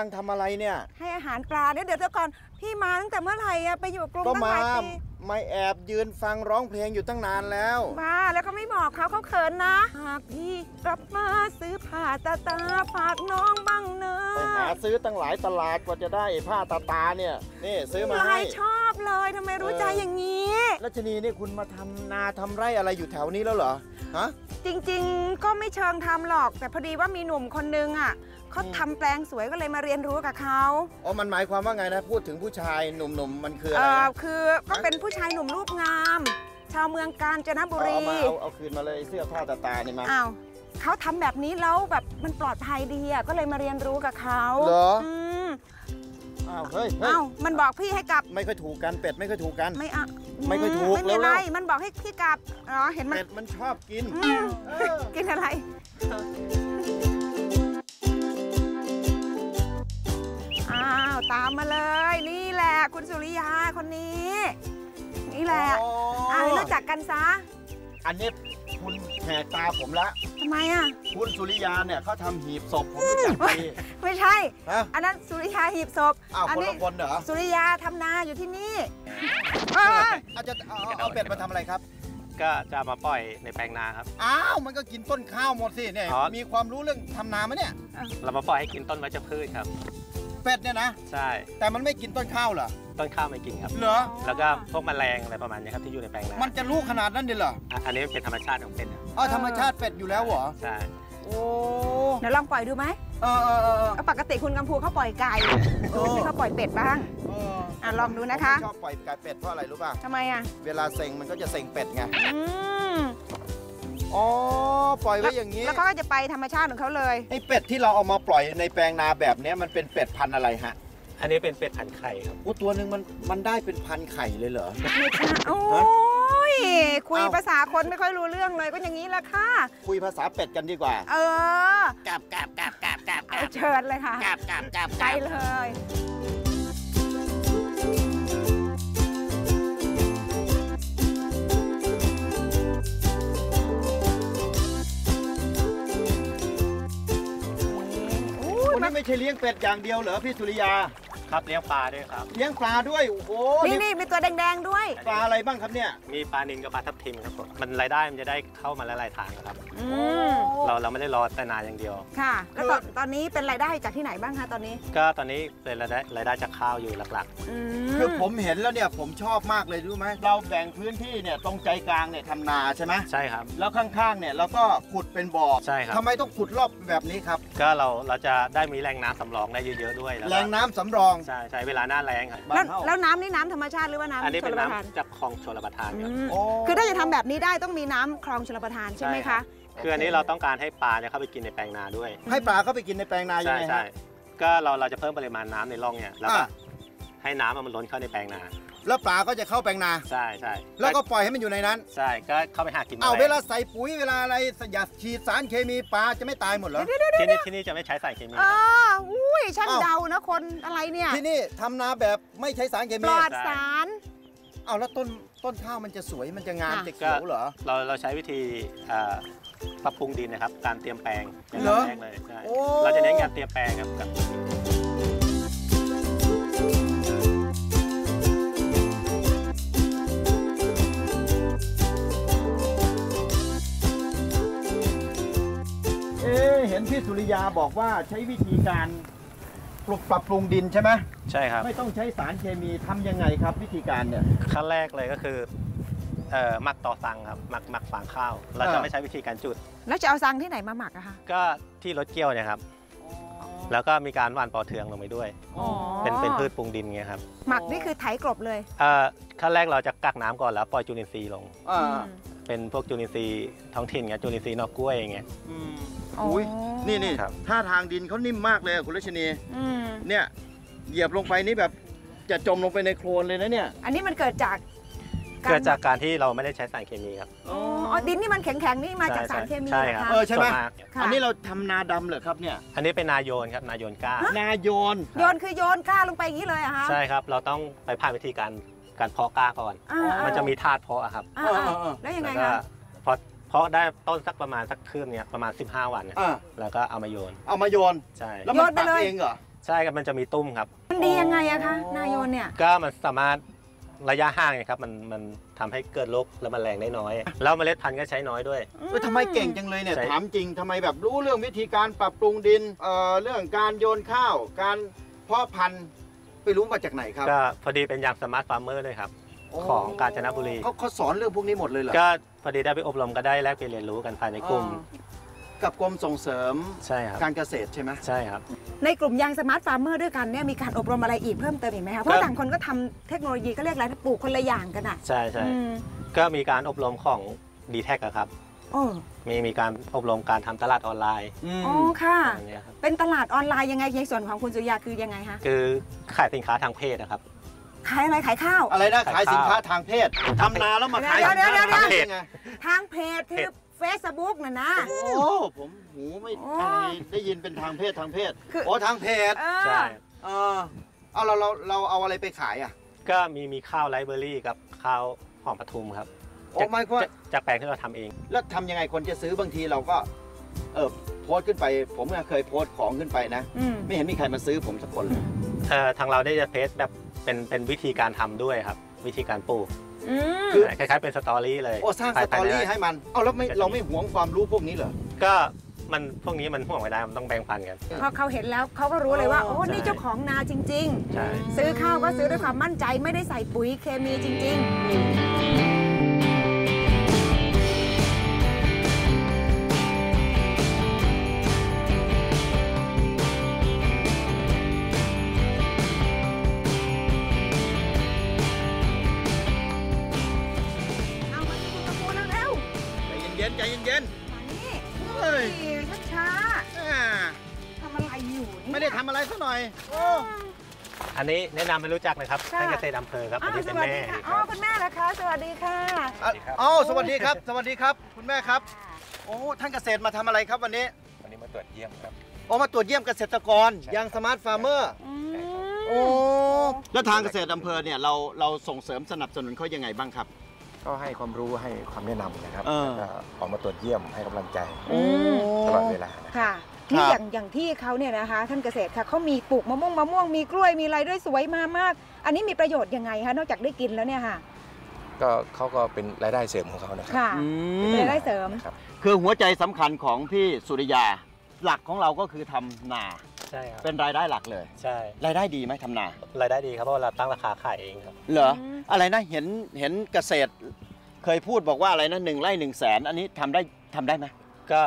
ล้วนี่กำลังทำอะไรเนี่ยๆให้อาหารปลาเดี๋ยวเดี๋ยวเดี๋ยวก่อนพี่มาตั้งแต่เมื่อไหร่อะไปอยู่กรุงก็ตั้งหมาลายปีไม่แอบยืนฟังร้องเพลงอยู่ตั้งนานแล้ว มาแล้วก็ไม่บอกเขาเขาเขินนะ หากพี่กลับมาซื้อผ้าตาตาฝากน้องบ้างเนอะไปหาซื้อตั้งหลายตลาดกว่าจะได้ผ้าตาตาเนี่ยนี่ซื้อมาลาให้ยชอบเลยทำไมรู้ใจอย่างนี้รัชนีนี่คุณมาทำนาทำไร่อะไรอยู่แถวนี้แล้วเหรอฮะจริง ๆ ก็ไม่เชิงทำหรอก แต่พอดีว่ามีหนุ่มคนนึงอะ เขาอืมทำแปลงสวยก็เลยมาเรียนรู้กับเขาอ๋อมันหมายความว่าไงนะพูดถึงผู้ชายหนุ่มๆมันคือเออะไรอนะคือก็เป็นผู้ชายหนุ่มรูปงาม ชาวเมืองกาญจนบุเอารีเอามาเอาเอาคืนมาเลยเสื้อผ้าตาตานี่มาอ้าวเขาทำแบบนี้แล้วแบบมันปลอดภัยดีอะก็เลยมาเรียนรู้กับเขาเหรอมอ้าวเฮ้ยเฮ้ยอ้าวมันบอกพี่ให้กลับไม่ค่อยถูกกันเป็ดไม่ค่อยถูกกันไม่อะไม่ค่อยถูกไม่มีอะไรเร็วมันบอกให้พี่กลับอ๋อเห็นมันเป็ดมันชอบกินอืมเออกินอะไร ตามมาเลย นี่แหละคุณสุริยาคนนี้ นี่แหละอ๋ออ่าให้รู้จักกันซะอันนี้คุณแหกตาผมละ ทำไมอะ คุณสุริยาเนี่ยเขาทำหีบศพผมรู้จักดีไม่ใช่ ฮะอันนั้นสุริยาหีบศพอ้าวอัคนนี้ละคนเหรอสุริยาทำนาอยู่ที่นี่เอออาจจะเอาเอาเอาเป็ดมาทำอะไรครับ ก็จะเอามาปล่อยในแปลงนาครับ อ้าว มันก็กินต้นข้าวหมดสิเนี่ย อ๋อ มีความรู้เรื่องทำนาไหมเนี่ย เรามาปล่อยให้กินต้นวัชพืชครับ เป็ดเนี่ยนะ ใช่ แต่มันไม่กินต้นข้าวเหรอ ต้นข้าวไม่กินครับเหรอ แล้วก็พวกแมลงอะไรประมาณนี้ครับที่อยู่ในแปลงนา มันจะรู้ขนาดนั้นเลยเหรออะอันนี้เป็นธรรมชาติของเป็ดครับอ๋อธรรมชาติเป็ดอยู่แล้วเหรอ ใช่ โอ้เดี๋ยวลองปล่อยดูไหมเออเออเออเออก็ปกติคุณกำพูเขาปล่อยไก่เออที่เขาปล่อยเป็ดบ้างเอออะลองดูนะคะผมชอบปล่อยไก่เป็ดเพราะอะไรรู้ป่ะทำไมอะ เวลาเซ็งมันก็จะเซ็งเป็ดไงอืมอ๋อ ปล่อยไว้อย่างนี้ แล้วเขาก็จะไปธรรมชาติของเขาเลยไอ้เป็ดที่เราเอามาปล่อยในแปลงนาแบบเนี้ยมันเป็นเป็ดพันธุ์อะไรฮะอันนี้เป็นเป็ดพันธุ์ไข่ครับโอ้ตัวหนึ่งมันมันได้เป็นพันไข่เลยเหรอไม่ใช่โอ้ยคุยเอ้าภาษาคนไม่ค่อยรู้เรื่องเลยก็อย่างนี้แหละค่ะ คุยภาษาเป็ดกันดีกว่า เออกับกับกับกับกับเอาเชิญเลยค่ะกับกับกับไปเลย วันนี้ไม่ใช่เลี้ยงเป็ดอย่างเดียวเหรอพี่สุริยา ครับเลี้ยงปลาด้วยครับ เลี้ยงปลาด้วยโอ้โหนี่นี่นี่มีตัวแดงๆด้วย ปลาอะไรบ้างครับเนี่ย มีปลานิลกับปลาทับทิมครับผมมันรายได้มันจะได้เข้ามาหลายๆทางครับอืมเราเราไม่ได้รอแต่นานอย่างเดียว ค่ะ แล้วตอนตอนนี้เป็นรายได้จากที่ไหนบ้างคะตอนนี้ ก็ตอนนี้เป็นรายได้รายได้จากข้าวอยู่หลักอืคือผมเห็นแล้วเนี่ยผมชอบมากเลยรู้ไหมเราแบ่งพื้นที่เนี่ยตรงใจกลางเนี่ยทำนาใช่ไหมๆใช่ครับ แล้วข้างๆเนี่ยเราก็ขุดเป็นบ่อใช่ครับทำไมต้องขุดรอบแบบนี้ครับ ก็เราเราจะได้มีแหล่งน้ำสำรองได้เยอะๆด้วยแล้วแหก็ล่งน้ำสำรองใช่ใช่เวลาหน้าแรงครับบ้าแล้วนเฮา แล้วน้ำนี่น้ำธรรมชาติหรือว่าน้ำอันนี้เป็นชลประทานน้ำจากคลองชลประทานอืครับมโอ้ คือถ้าจะทำแบบนี้ได้ต้องมีน้ำคลองชลประทานใช่ไหมใช่ครัคะ บ คืออันนี้เราต้องการให้ปลาเนี่ยเข้าไปกินในแปลงนาด้วย ให้ปลาเข้าไปกินในแปลงนายังใช่ไงใช่ฮะก็เราเราจะเพิ่มปริมาณน้ำในร่องเนี่ยแล้วก็อะ ให้น้ำมันล้นเข้าในแปลงนา แล้วปลาก็จะเข้าแปลงนา ใช่ใช่แล้วก็ปล่อยให้มันอยู่ในนั้น ใช่ก็เข้าไปหากินแมเอาลงเวลาใส่ปุ๋ยเวลาอะไรอยากฉีดสารเคมีปลาจะไม่ตายหมดเหรอที่นี่ที่นี่จะไม่ใช้สารเคมีเอครับออุ้ยช่างอ้าวเดานะคนอะไรเนี่ยที่นี่ทำนาแบบไม่ใช้สารเคปมีลอดสารเอาแล้วต้นต้นข้าวมันจะสวยมันจะงามอะจะเขียวเหรอเราเราใช้วิธีเอ่อปรับปรุงดินนะครับ การเตรียมแปลงอย่างเหรอแรกเลยใช่โอ้เราจะเน้นการเตรียมแปลงครับกับ ยาบอกว่าใช้วิธีการปรับปรับปรุงดินใช่ไหมใช่ครับ ไม่ต้องใช้สารเคมีทำยังไงครับ วิธีการเนี่ย ขั้นแรกเลยก็คือเอ่อหมักต่อสังครับหมักหมักฟางข้าว เราจะอ่าไม่ใช้วิธีการจุด แล้วจะเอาซังที่ไหนมาหมักอะคะก็ที่รถเกี่ยวเนี่ยครับ แล้วก็มีการหว่านปอเทืองลงไปด้วยอ๋อเป็นเป็นพืชปรุงดินไงครับหมักนี่คือไถกลบเลย เอ่อขั้นแรกเราจะกักน้ำก่อนแล้วปล่อยจุลินทรีย์ลงอ่าอืม เป็นพวกจุลินทรีย์ท้องถิ่นไงจุลินทรีย์นอกกล้วยอย่างเงี้ย อืมอ๋ออุ๊อุ้ยนี่นี่ครับ ท่าทางดินเขานิ่มมากเลยอะคุณรัชนี อืมเนี่ยเหยียบลงไปนี่แบบจะจมลงไปในโคลนเลยนะเนี่ยอันนี้มันเกิดจากการเกิดจากการที่เราไม่ได้ใช้สารเคมีครับอ๋ออ๋อดินนี่มันแข็งๆนี่มาจากใช่สารเคมีใช่เหรอครับคะเออใช่ไหม ส่วนากค่ะอันนี้เราทำนาดำเหรอครับเนี่ย อันนี้เป็นนาโยนครับนาโยนกล้า นาโยน โยนคือโยนกล้าลงไปอย่างนี้เลยเหรอะคะใช่ครับ เราต้องไปผ่านวิธีการ การเพาะกล้าก่อน อ่าๆมันจะมีธาตุเพาะอะครับอ่าเออเออเออๆแล้วยังไงแล้วก็คะพอเพาะได้ต้นสักประมาณสักคืบเนี่ยประมาณ 15 วันเนี่ยอ่าแล้วก็เอามาโยนเอามาโยน ใช่แล้วมันปักเองเหรอ ใช่ครับมันจะมีตุ้มครับ มันดียังไงอะคะอ๋อนายโยนเนี่ย ก็มันสามารถระยะห่างไงครับมันมันทำให้เกิดโรคและแมลงได้น้อย แล้วเมล็ดพันธุ์ก็ใช้น้อยด้วยเฮ้ยทำไมเก่งจังเลยเนี่ย ใช่ ถามจริงทำไมแบบรู้เรื่องวิธีการปรับปรุงดินเอ่อเรื่องการโยนข้าว การเพาะพันธุ์ ไปรู้มาจากไหนครับ ก็พอดีเป็นอย่างสมาร์ทฟาร์มเมอร์เลยครับ ของกาญจนบุรี เขาเขาสอนเรื่องพวกนี้หมดเลยเหรอ ก็พอดีได้ไปอบรมก็ได้แลกเปลี่ยนเรียนรู้กันภายในกลุ่มอ๋อกับกรมส่งเสริมใช่ครับการเกษตรใช่ไหมใช่ครับ ในกลุ่มยังสมาร์ทฟาร์มเมอร์ด้วยกันเนี่ยมีการอบรมอะไรอีกเพิ่มเติมอีกไหมคะ เพราะต่างคนก็ทำเทคโนโลยีก็เรียกอะไรปลูกคนละอย่างกันอะ ใช่ใช่อืมก็มีการอบรมของ d t แทครับโอ้ มีมีการอบรมการทำตลาดออนไลน์อืม อ๋อค่ะ อย่างเงี้ยครับเป็นตลาดออนไลน์ยังไงในส่วนของคุณสุริยาคือยังไงคะคือขายสินค้าทางเพศนะครับ ขายอะไรขายข้าว อะไรนะขายขายข้าวสินค้าทางเพศทำนาแล้วมาขายเดี๋ยวสินค้าเดี๋ยวเดี๋ยวทางเพศไงทางเพจคือ Facebook น่ะนะ โอ้ผมหูไม่โอ้อะไรได้ยินเป็นทางเพศทางเพศคือ โอ้ทางเพศเออใช่ เออเอาเราเราเราเอาอะไรไปขายอะก็มีมีข้าวไรเบอรี่กับข้าวหอมปทุมครับโอ้ จากไม่ก็จากจากแปลงที่เราทำเอง แล้วทำยังไงคนจะซื้อบางทีเราก็ เออโพสต์ขึ้นไป ผมก็เคยโพสต์ของขึ้นไปนะอืมไม่เห็นมีใครมาซื้อผมสักคนเลยเอ่อทางเราได้จะเพจแบบเป็นเป็นวิธีการทำด้วยครับ วิธีการปลูกอืมคล้ายๆเป็นสตอรี่เลยโอ้สร้างสตอรี่ให้มันเอาแล้วไม่เราไม่หวงความรู้พวกนี้เหรอก็มันพวกนี้มันห่วงไม่ได้มันต้องแบ่งปันกันพอเขาเห็นแล้วเขาก็รู้เลยว่าอ๋อโอ้นี่ใช่เจ้าของนาจริงใช่ๆซื้อข้าวก็ซื้อด้วยความมั่นใจไม่ได้ใส่ปุ๋ยเคมีจริง ๆ นี่เฮ้ยช้าๆอ่าๆทำอะไรอยู่เนี่ยไม่ได้ทำอะไรซะหน่อย โอ้ อันนี้แนะนำให้รู้จักนะครับค่ะ ท่านเกษตรอำเภอครับ อันอ้าวนี้สเป็นวัสแม่ดีค่ะอ๋อคุณแม่เหรอคะ สวัสดีค่ะอะเอ้าสวัสดีครับ สวัสดีครับ คุณแม่ครับ โอ้ท่านเกษตรมาทำอะไรครับวันนี้วันนี้มาตรวจเยี่ยมครับโอ้มาตรวจเยี่ยมเกษตรกรยังสมาร์ทฟาร์มเมอร์อืม โอ้แล้วทางเกษตรอำเภอเนี่ยเราเราส่งเสริมสนับสนุนเขายังไงบ้างครับ ก็ให้ความรู้ให้ความแนะนำนะครับเออ แล้วก็ออกมาตรวจเยี่ยมให้กำลังใจอืม ตลอดเวลานะครับค่ะครับนี่อย่างอย่างที่เขาเนี่ยนะคะ ท่านเกษตรค่ะเขามีปลูกมะม่วงมะม่วงมีกล้วยมีอะไรด้วยสวยมามาก อันนี้มีประโยชน์ยังไงคะนอกจากได้กินแล้วเนี่ยค่ะ ก็เขาก็เป็นรายได้เสริมของเขานะครับค่ะ อืเป็นมรายได้เสริมครับ คือหัวใจสำคัญของพี่สุริยา หลักของเราก็คือทำนา ใช่ครับเป็นรายได้หลักเลย ใช่รายได้ดีไหมทำนารายได้ดีครับเพราะว่าเราตั้งราคาขายเองครับเหรออืมอะไรนะเห็นเห็นเกษตร เคยพูดบอกว่าอะไรนะหนึ่งไร่หนึ่งแสนอันนี้ทำได้ทำได้ไหมก็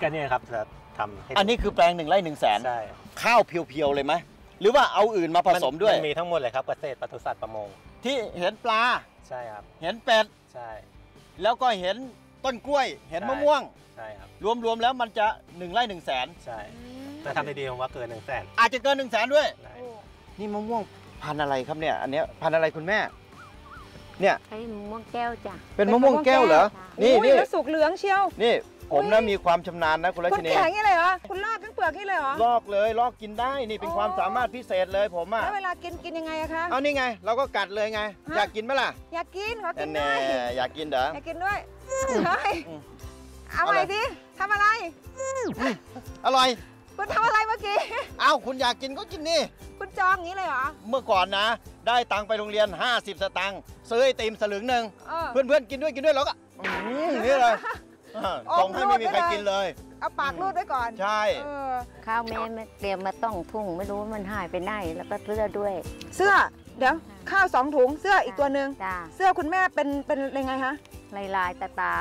ก็เนี่ยครับจะทำให้ดูอันนี้คือแปลงหนึ่งไร่หนึ่งแสนใช่ข้าวเพียวๆเลยไหมหรือว่าเอาอื่นมาผสมด้วย นมีทั้งหมดเลยครับเกษตรปศุสัตว์ประมงที่เห็นปลา ใช่ครับ เห็นเป็ด ใช่ แล้วก็เห็นต้นกล้วย เห็นใช่ มะม่วง ใช่ครับ รวมๆแล้วมันจะหนึ่งไร่หนึ่งแสนใช่ ถ้าทำได้ดีผมว่าเกินหนึ่งแสนอาจจะเกินหนึ่งแสนด้วยได้นี่มะม่วงพันธุ์อะไรครับเนี่ยอันเนี้ยพันธุ์อะไรคุณแม่ เนี่ยใช้มะม่วงแก้วจ้ะเป็นมะม่วงแก้วเหรอนี่อุ้ยนี่แล้วสุกเหลืองเชียวนี่ผมนะมีความชำนาญนะคุณรัคุชณนีแข็งนี่เลยเหรอคุณลอกทั้งเปลือกนี่เลยเหรอลอกเลยลอกกินได้นี่เป็นอ๋อความสามารถพิเศษเลยผมอะแล้วเวลากินกินยังไงอะคะเอานี่ไง เราก็กัดเลยไงฮะอยากกินไหมล่ะ อยากกินขอกินแน่ด้วยๆอยากกินเด้ออยากกินด้วยเฮ้ยอืมเอาเอาใหเลม่ยดิทำอะไรอร่อย คุณทำอะไรเมื่อกี้เอ้าคุณอยากกินก็กินนี่ คุณจองอย่างนี้เลยเหรอ เมื่อก่อนนะ ได้ตังค์ไปโรงเรียน 50 สตังค์ซื้อไอติมสลึงหนึ่งเออ เพื่อนๆกินด้วยกินด้วยแล้วก็อื้อหือนี่เลยอ่าอมส่งให้ไม่มีใครรูดไว้เลยกินเลย เอาปากรูดไว้ก่อนใช่ เออข้าวแม่แม่เตรียมมาต้องทุ่ง ไม่รู้ว่ามันหายไปไหนแล้วก็เสื้อด้วยเสื้อ เดี๋ยว ข้าวสองถุงเสื้ออีกตัวหนึ่งจ้าเสื้อคุณแม่เป็นเป็นยังไงคะลายลายๆตาตา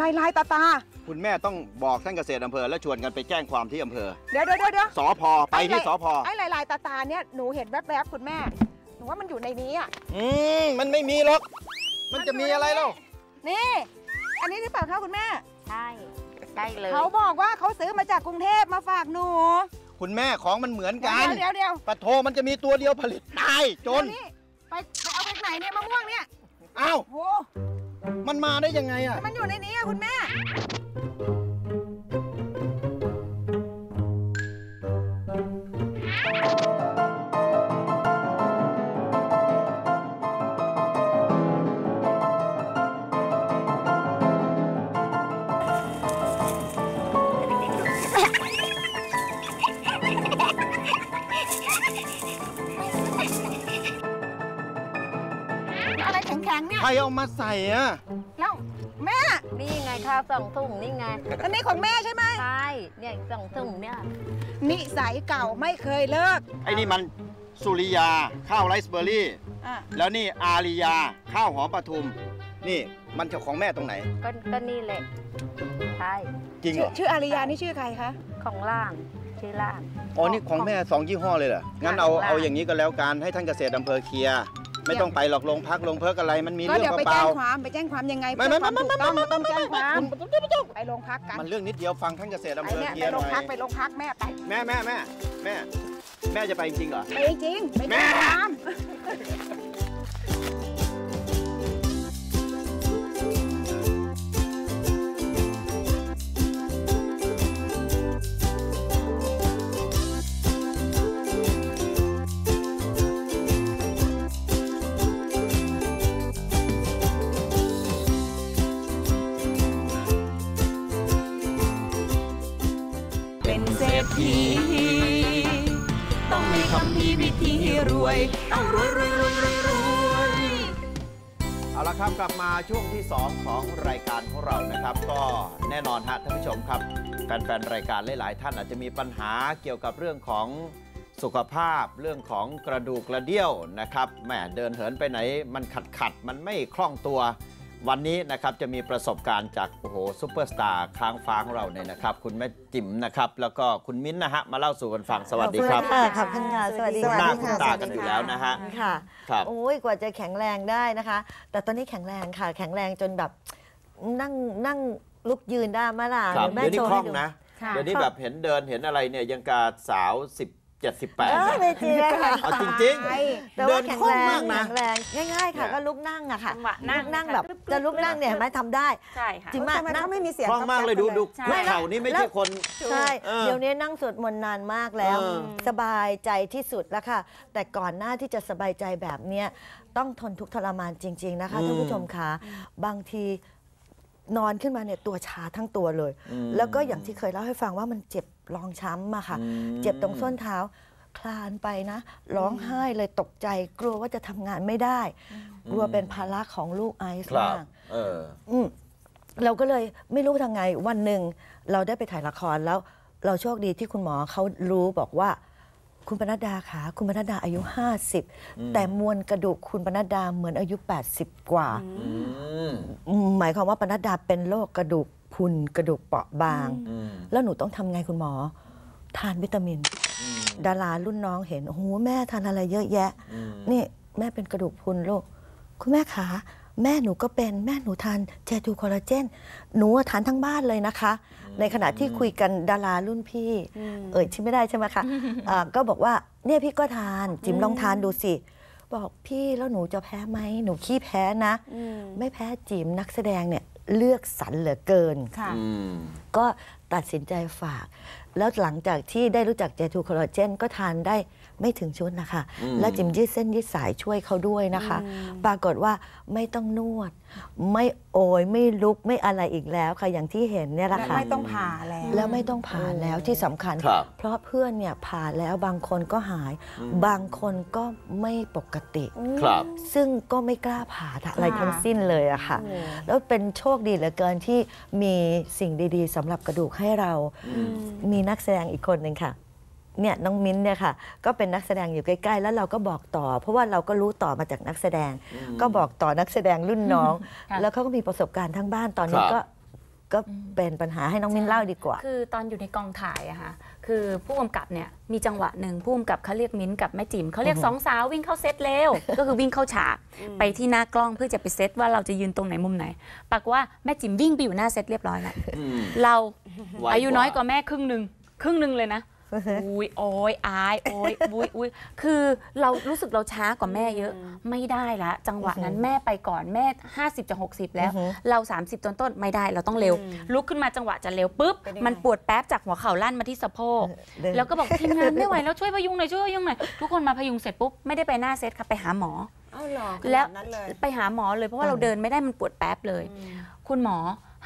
ลายลายตาตา คุณแม่ต้องบอกท่านเกษตรอำเภอ แล้วชวนกันไปแจ้งความที่อำเภอเดี๋ยวเดี๋ยวเดี๋ยวเดี๋ยวสอพอไปที่สอพอไอ้ลายลายตาตาเนี่ยหนูเห็นแวบๆคุณแม่หนูว่ามันอยู่ในนี้อะอืมมันไม่มีหรอก มันจะมีอะไรเล่านี่ อันนี้ที่เปล่าคะคุณแม่ใช่ได้เลยเขาบอกว่าเขาซื้อมาจากกรุงเทพมาฝากหนูคุณแม่ของมันเหมือนเดี๋กัยวนเดี๋ยวเดี๋ยวปะโทมันจะมีตัวเดียวผลิตตายจนเดี๋ยวนี่ไปไปเอาไปไหนเนี่ยมะม่วงเนี่ยอ้าวโอ้มันมาได้ยังไงอะมันอยู่ในนี้อะคุณแม่ อะไรแข็งๆเนี่ย ใครเอามาใส่อะแล้วแม่ นี่ไงข้าวสองถุงนี่ไง อันนี้ของแม่ใช่ไหมใช่ เนี่ยสองถุงเนี่ย นิสัยเก่าไม่เคยเลิก ไอ้นี่มันสุริยาข้าวไรซ์เบอร์รี่ อะแล้วนี่อาริยาข้าวหอมปทุม นี่มันจะของแม่ตรงไหน ก็ก็นี่แหละใช่จริงเหชื่รออชื่ออาริยานี่ชื่อใครคะ ของล่างชื่อล่าง อ๋อ นี่ของแม่สองยี่ห้อเลยเหรอ งั้นเอาค่ะเอาอย่างนี้ก็แล้วกัน ให้ท่านเกษตรอำเภอเคลียร์ ไม่ต้องไปหรอกโรงพักโรงเพิกอะไรมันมีก็เรื่อเดี๋ยวงไปเปแจ้ล่างความไปแจ้งความยังไงไม่เพื่อไม่ความไม่ถูกต้องก็ต้องแจ้งความไปโรงพักกันๆมันเรื่องนิดเดียวฟังท่านเกษตรอำไปเภอเนี่ยเคลีไปยร์หโรน่งพักอยไปโรงพักแม่ไปแม่แม่แม่แม่แม่จะไปจริงๆเหรอ ไปจริงๆไปแจ้งความ วยรวยรวยรวยรวยเอาละครับกลับมาช่วงที่ 2 ของรายการของเรานะครับ ก็แน่นอนฮะท่านผู้ชมครับ แฟนๆรายการหลายๆ ท่านอาจจะมีปัญหาเกี่ยวกับเรื่องของสุขภาพเรื่องของกระดูกกระเดี่ยวนะครับแหมเดินเหินไปไหน มันขัดขัดมันไม่คล่องตัว วันนี้นะครับจะมีประสบการณ์จากโอ้โหซูเปอร์สตาร์ค้างฟ้าของเราเนี่ยนะครับ คุณแม่จิ๋มนะครับ แล้วก็คุณมิ้นท์นะฮะมาเล่าสู่กันฟังสวัสดีครับขอบคุณค่ะขอบคุณค่ะสวัสดีคุณหน้าค่ะคุณตากันอยู่แล้วนะฮะค่ะครับโอ้ยกว่าจะแข็งแรงได้นะคะ แต่ตอนนี้แข็งแรงค่ะ แข็งแรงจนแบบนั่งนั่งลุกยืนได้มาล่ะครับแม่เดี๋ยวนี้โชว์คล่ให้องดูนะค่ะเดี๋ยวนี้แบบเห็นเดินเห็นอะไรเนี่ยยังกาสาว 17เอ18อนะไม่จริงค่ะเอาจริงไปแต่เดิว่านแข็งคล่องแรงมากนะ แข็งแรงง่าย ๆ ค่ะเนี่ยก็ลุกนั่งอะค่ะจังหวะนั่งลุกนั่งค่ะแบบกรึ๊บจะลุกนั่งเนี่ยเห็นไหมทำได้ ใช่ค่ะ จริงทำไมเขาไม่มีเสียงคล่องมากเลยดูดูใช่ คุกเข่านี่ไม่ใช่คน ใช่ เออเดี๋ยวนี้นั่งสวดมนต์นานมากแล้ว เออ สบายใจที่สุดแล้วค่ะ แต่ก่อนหน้าที่จะสบายใจแบบเนี้ยต้องทนทุกข์ทรมานจริง ๆ นะคะท่านผู้ชมคะบางที นอนขึ้นมาเนี่ยตัวชาทั้งตัวเลยอืมแล้วก็อย่างที่เคยเล่าให้ฟังว่ามันเจ็บรองช้ำอะค่ะอืมเจ็บตรงส้นเท้าคลานไปนะ ร้องไห้เลยตกใจกลัวว่าจะทำงานไม่ได้ กลัวเป็นภาระของลูกไอซ์ครับมากเอออืมเราก็เลยไม่รู้ทางไงวันหนึ่งเราได้ไปถ่ายละครแล้ว เราโชคดีที่คุณหมอเขารู้บอกว่า คุณปนัดดาคะคุณปนัดดาอายุ 50 แต่มวลกระดูกคุณปนัดดาเหมือนอายุ 80 กว่าอืมหมายความว่าปนัดดาเป็นโรคกระดูกพรุนกระดูกเปราะบางอืมแล้วหนูต้องทำไงคุณหมอ ทานวิตามินอืมดารารุ่นน้องเห็นโอ้โหแม่ทานอะไรเยอะแยะอืมนี่แม่เป็นกระดูกพรุนลูกคุณแม่ขา แม่หนูก็เป็นแม่หนูทานเจทูคอลลาเจนหนูอะทานทั้งบ้านเลยนะคะ ในขณะที่คุยกันดารารุ่นพี่ เอ่ยชื่อไม่ได้ใช่ไหมคะอ่าก็บอกว่าเนี่ยพี่ก็ทานจิ๋มลองทานดูสิ บอกพี่แล้วหนูจะแพ้ไหมหนูขี้แพ้นะ ไม่แพ้จิ๋มนักแสดงเนี่ยเลือกสรรเหลือเกินค่ะอืมก็ตัดสินใจฝาก แล้วหลังจากที่ได้รู้จักเจทูคอลลาเจนก็ทานได้ ไม่ถึงชุดนะคะอืมแล้วจิมยืดเส้นยืดสายช่วยเขาด้วยนะคะ ปรากฏว่าไม่ต้องนวด ไม่โอยไม่ลุกไม่อะไรอีกแล้วค่ะอย่างที่เห็นเนี่ยแหละและค่ะไม่ต้องผ่าแล้วแล้วไม่ต้องผ่าแล้วที่สำคัญครับเพราะเพื่อนเนี่ยผ่าแล้วบางคนก็หาย บางคนก็ไม่ปกติครับซึ่งก็ไม่กล้าผ่าอะไรทั้งสิ้นเลยอะค่ะ แล้วเป็นโชคดีเหลือเกินที่มีสิ่งดี ๆสำหรับกระดูกให้เรา มีนักแสดงอีกคนหนึ่งค่ะ เนี่ยน้องมิ้นท์เนี่ยค่ะก็เป็นนักแสดงอยู่ใกล้ ๆ แล้วเราก็บอกต่อ เพราะว่าเราก็รู้ต่อมาจากนักแสดง ก็บอกต่อนักแสดงรุ่นน้องค่ะแล้วเขาก็มีประสบการณ์ทั้งบ้านตอนนี้ครับก็ก็เป็นปัญหาให้น้องมิ้นเล่าดีกว่า คือตอนอยู่ในกองถ่ายอะค่ะ คือผู้กำกับเนี่ยมีจังหวะหนึ่งผู้กำกับเขาเรียกมิ้นท์กับแม่จิ๋มเขาเรียกสองสาววิ่งเข้าเซตเร็ว ก็คือวิ่งเข้าฉากไปที่หน้ากล้องเพื่อจะไปเซตว่าเราจะยืนตรงไหนมุมไหน ปรากฏว่าแม่จิ๋มวิ่งไปอยู่หน้าเซตเรียบร้อยแล้วอืมเราไวอายุน้อยกว่าแม่ครึ่งหนึ่งครึ่งหนึ่งเลยนะ อุ้ยโอ้ยอายโอ้ยอุ้ยอุ้ยคือเรารู้สึกเราช้ากว่าแม่เยอะ ไม่ได้ละจังหวะนั้นแม่ไปก่อนแม่ 50จะ60 แล้วอือหือเรา 30ต้นต้นๆไม่ได้เราต้องเร็ว ลุกขึ้นมาจังหวะจะเร็วปุ๊บเป็นยังไงมันปวดแป๊บจากหัวเข่าลั่นมาที่สะโพกเดินแล้วก็บอกทีมงานไม่ไหวแล้วช่วยพยุงหน่อยช่วยพยุงหน่อยทุกคนมาพยุงเสร็จปุ๊บไม่ได้ไปหน้าเซตค่ะไปหาหมอเอาเหรอขแล้นาวดนั้นเลยไปหาหมอเลยเพราะว่าเราเดินไม่ได้มันปวดแป๊บเลย คุณหมอ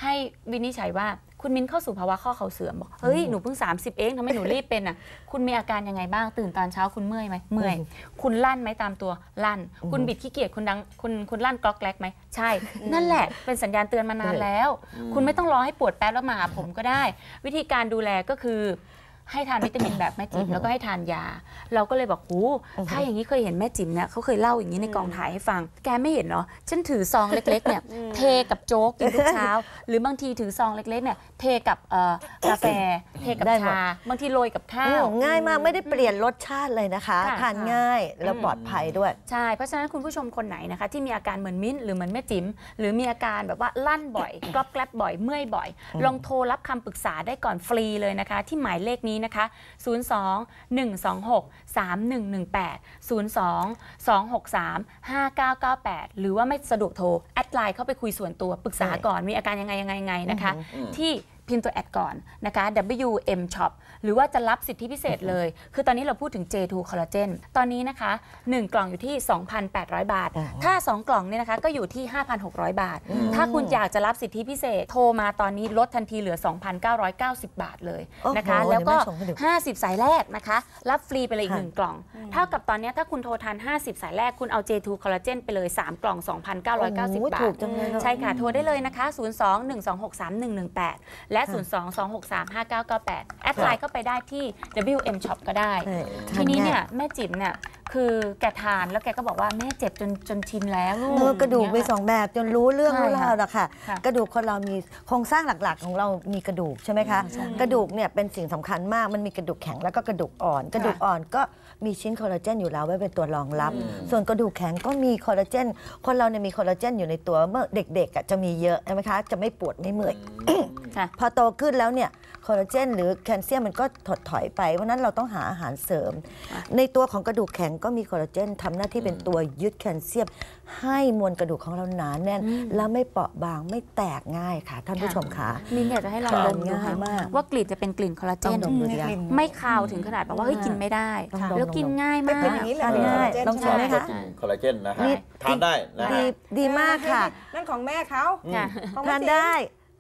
ให้วินิจฉัยว่า คุณมิ้นเข้าสู่ภาวะข้อเข่าเสื่อมบอกเฮ้ยหนูเพิ่ง 30 เองทำไมหนูรีบเป็นอะคุณมีอาการยังไงบ้างตื่นตอนเช้าคุณเมื่อยไหมเมื่อย คุณลั่นไหมตามตัวลั่น คุณบิดขี้เกียจคุณดังคุณคุณลั่นกรอกแกลกไหมใช่ นั่นแหละ เป็นสัญญาณเตือนมานานแล้ว คุณไม่ต้องรอให้ปวดแป๊บแล้วมาหาผมก็ได้ วิธีการดูแลก็คือ ให้ทานวิตามินแบบแม่จิ๋มแล้วก็ให้ทานยา เราก็เลยบอกหูถ้าอย่างนี้เคยเห็นแม่จิ๋มเนี่ยเขาเคยเล่าอย่างนี้ในกองถ่ายให้ฟัง แกไม่เห็นเนาะฉันถือซองเล็กๆเนี่ยเทกับโจ๊กกินทุกเช้า หรือบางทีถือซองเล็กๆเนี่ยเทกับเอ่อกาแฟเทกับได้หมดชาบางทีโรยกับข้าอืวมง่ายมากไม่ได้เปลี่ยนรสชาติเลยนะคะค่ะทานง่ายแล้วปลอดภัยด้วยใช่เพราะฉะนั้นคุณผู้ชมคนไหนนะคะ ที่มีอาการเหมือนมิ้นท์หรือเหมือนแม่จิ๋มหรือมีอาการแบบว่าลั่นบ่อยกรอบแกลบบ่อยเมื่อยบ่อย ลองโทรรับคำปรึกษาได้ก่อนฟรีเลยนะคะ ที่หมายเลขนี้นะคะ 02 126 3118 02 263 5998 หรือว่าไม่สะดวกโทร แอดไลน์เข้าไปคุยส่วนตัวปรึกษาก่อนมีอาการยังไงยังไงยังไงนะคะ ที่ พิมพ์ตัวแอดก่อนนะคะ WM Shop หรือว่าจะรับสิทธิพิเศษเลย คือตอนนี้เราพูดถึง J2 Collagen ตอนนี้นะคะ 1 กล่องอยู่ที่ 2,800 บาท ถ้า 2 กล่องเนี่ยนะคะก็อยู่ที่ 5,600 บาท ถ้าคุณอยากจะรับสิทธิพิเศษโทรมาตอนนี้ลดทันทีเหลือ 2,990 บาทเลยนะคะโอ้โหแล้วก็เดี๋ยวแม่ส่งให้ดู50 สายแรกนะคะ รับฟรีไปเลยอีกค่ะหนึ่งกล่อง เท่ากับตอนเนี้ยถ้าคุณโทรทาน 50 สายแรกคุณเอา J2 Collagen ไปเลย 3 กล่อง 2,990โอ้โหบาถูทกจังเลยเนอะใช่ค่ะโทรได้เลยนะคะ 02-126-3118และ 02-263-5998 แอดไลน์เข้าไปได้ที่ WM Shop ก็ได้ใช่ทีนี้เนี่ยทาแม่จิ๋มเนี่ยคือแกทานแล้วแกก็บอกว่าแม่เจ็บจนจนชินแล้วลูเออกระดูกมีสองแบบจนรู้เรื่องใช่รู้ค่ะราวแล้วค่ะค่ะ กระดูกคนเรามีโครงสร้างหลักๆ ของเรามีกระดูกใช่ไหมคะ กระดูกเนี่ยเป็นสิ่งสำคัญมากมันมีกระดูกแข็งแล้วก็กระดูกอ่อน กระดูกอ่อนก็ มีชิ้นคอลลาเจนอยู่แล้วไว้เป็นตัวรองรับ ส่วนกระดูกแข็งก็มีคอลลาเจน คนเราเนี่ยมีคอลลาเจนอยู่ในตัวเมื่อเด็กๆอะจะมีเยอะใช่ไหมคะ จะไม่ปวดไม่เมื่อยค่ะพอโตขึ้นแล้วเนี่ย คอลลาเจนหรือแคลเซียมมันก็ถดถอยไป เพราะฉะนั้นเราต้องหาอาหารเสริม ในตัวของกระดูกแข็งก็มีคอลลาเจนทำหน้าที่เป็นตัวยึดแคลเซียม ให้มวลกระดูกของเราหนาแน่น แล้วไม่เปราะบางไม่แตกง่ายค่ะท่านผู้ชมคะมินอยากจะให้ลองค่ะดมดูง่ายค่ะมากว่ากลิ่นจะเป็นกลิ่นคอลลาเจต้องนดมดูดิคะไม่คาวถึงขนาดแบบว่าเฮ้ยกินไม่ได้ต้องดมแล้วกินง่ายมากเป็นอย่างนี้เลยทานง่ายลองชิมไหมคะคอลลาเจนนะฮะนี่ทานได้นะดีฮะดีมากค่ะนั่นของแม่เขาค่ะของทานแม่จิ๋มได้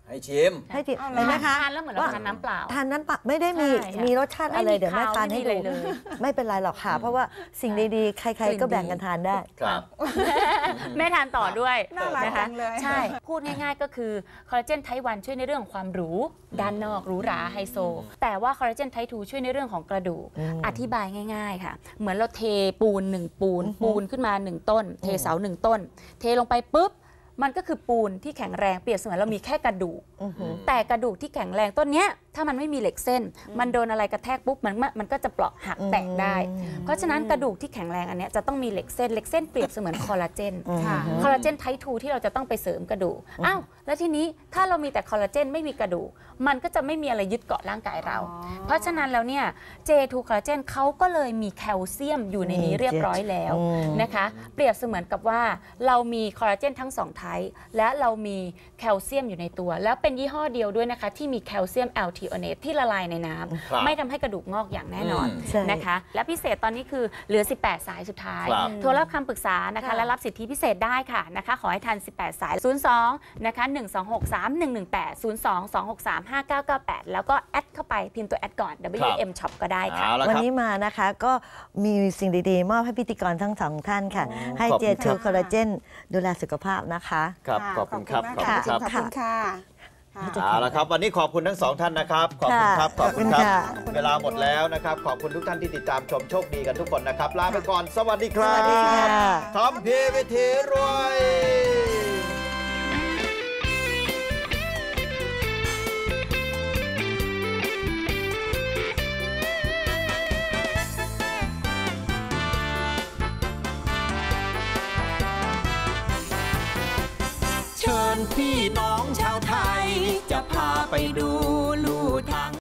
ให้ชิม ให้จิเอาเหรอเห็นไหมคะทานแล้วเหมือนเราทานน้ำเปล่า ทานนั้นปะไม่ได้มีใช่ค่ะมีรสชาติอะไรไม่มีเดี๋ยวแม่คาวทานให้ไม่มีดูอะไรเลย ไม่เป็นไรหรอกค่ะ เพราะว่าสิ่งดีๆ ใครๆก็แบ่งกันทานได้ ครับ แม่ทานต่อด้วยน่ารักนะคะจังเลย ใช่ พูดง่ายๆก็คือคอลลาเจนไทป์1ช่วยในเรื่องของความหรูด้านนอกหรูหราไฮโซ แต่ว่าคอลลาเจนไทป์2ช่วยในเรื่องของกระดูก อืมอธิบายง่าย ๆค่ะ เหมือนเราเทปูนหนึ่งปูน ปูนขึ้นมาหนึ่งต้น เทเสาหนึ่งต้น เทลงไปปุ๊บ มันก็คือปูนที่แข็งแรงเปรียบเสมือนเรามีแค่กระดูกอื้อหือแต่กระดูกที่แข็งแรงต้นเนี้ย ถ้ามันไม่มีเหล็กเส้น มันโดนอะไรกระแทกปุ๊บมันมันมันก็จะเปราะหักแตกได้ เพราะฉะนั้นกระดูกที่แข็งแรงอันเนี้ยจะต้องมีเหล็กเส้นเหล็กเส้นเปรียบเสมือนคอลลาเจนค่ะคอลลาเจนไทป์2ที่เราจะต้องไปเสริมกระดูกอ้าวแล้วทีนี้ถ้าเรามีแต่คอลลาเจนไม่มีกระดูกมันก็จะไม่มีอะไรยึดเกาะร่างกายเราอ๋อเพราะฉะนั้นแล้วเนี่ย J2 คอลลาเจนเขาก็เลยมีแคลเซียมอยู่ในนี้เรียบร้อยแล้วอืมนะคะ เปรียบเสมือนกับว่าเรามีคอลลาเจนทั้งสองไทป์และเรามีแคลเซียมอยู่ในตัว แล้วเป็นยี่ห้อเดียวด้วยนะคะที่มีแคลเซียมแอลทีโอเนตที่ละลายในน้ำครับไม่ทำให้กระดูกงอกอย่างแน่นอนอืมใช่นะคะ และพิเศษตอนนี้คือเหลือ 18 สายสุดท้ายครับโทรรับคำปรึกษานะคะค่ะและรับสิทธิพิเศษได้ค่ะนะคะ ขอให้ทัน 18 สาย 02 นะคะ 1263118 02-263-5998 แล้วก็แอดเข้าไปพิมพ์ตัวแอดก่อน WM Shop ก็ได้ค่ะเอาละวันครับนี้มานะคะก็มีสิ่งดีๆ มอบให้พิธีกรทั้งสองท่านค่ะอ๋อให้ขอบเจคุณครัทูบคอลลาเจนดูแลสุขภาพนะคะ ครับ ขอบคุณครับ ขอบมากคุณครับ ขอบคุณค่ะค่ะเอาละครับ วันนี้ขอบคุณทั้งสองท่านนะครับ ขอบคุณครับขค่ะอบคุณครับขอบคุณค่ะเวลาหมดแล้วนะครับ ขอบคุณทุกท่านที่ติดตามชมโชคดีกันทุกคนนะครับ ลาไปก่อน สวัสดีครับสวัสดีค่ะทอมพีวิธีรวย จะพาไปดูลู่ทาง